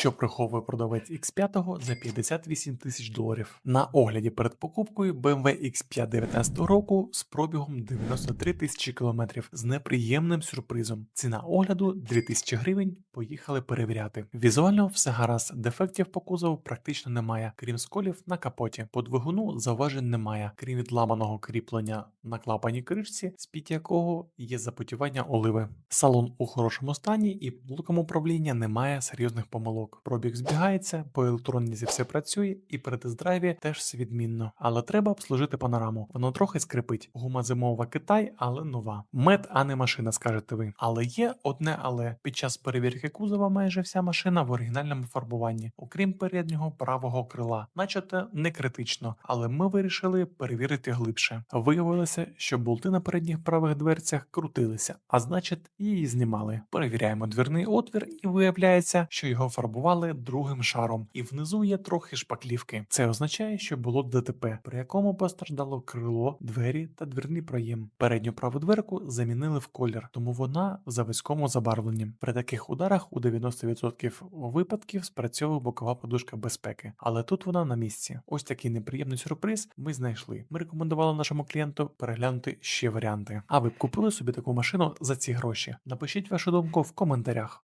що приховує продавець X5 за 58 тисяч доларів. На огляді перед покупкою BMW X5 19 року з пробігом 93 тисячі кілометрів з неприємним сюрпризом. Ціна огляду 2000 гривень. Поїхали перевіряти. Візуально все гаразд, дефектів по кузову практично немає, крім сколів на капоті. По двигуну зауважень немає, крім відламаного кріплення на клапані кришці, з-під якого є запотівання оливи. Салон у хорошому стані і блоком управління немає серйозних помилок. Пробіг збігається, по електроніці все працює, і при тест-драйві теж все відмінно. Але треба обслужити панораму. Воно трохи скрипить. Гума зимова Китай, але нова. Мед, а не машина, скажете ви. Але є одне але під час перевірки кузова майже вся машина в оригінальному фарбуванні, окрім переднього правого крила, начебто не критично, але ми вирішили перевірити глибше. Виявилося, що болти на передніх правих дверцях крутилися, а значить, її знімали. Перевіряємо двірний отвір, і виявляється, що його фарбували другим шаром, і внизу є трохи шпаклівки. Це означає, що було ДТП, при якому постраждало крило, двері та двірний проєм. Передню праву дверку замінили в колір, тому вона в заводському забарвленні. При таких ударах у 90% випадків спрацьовує бокова подушка безпеки, але тут вона на місці. Ось такий неприємний сюрприз ми знайшли. Ми рекомендували нашому клієнту переглянути ще варіанти. А ви б купили собі таку машину за ці гроші? Напишіть вашу думку в коментарях.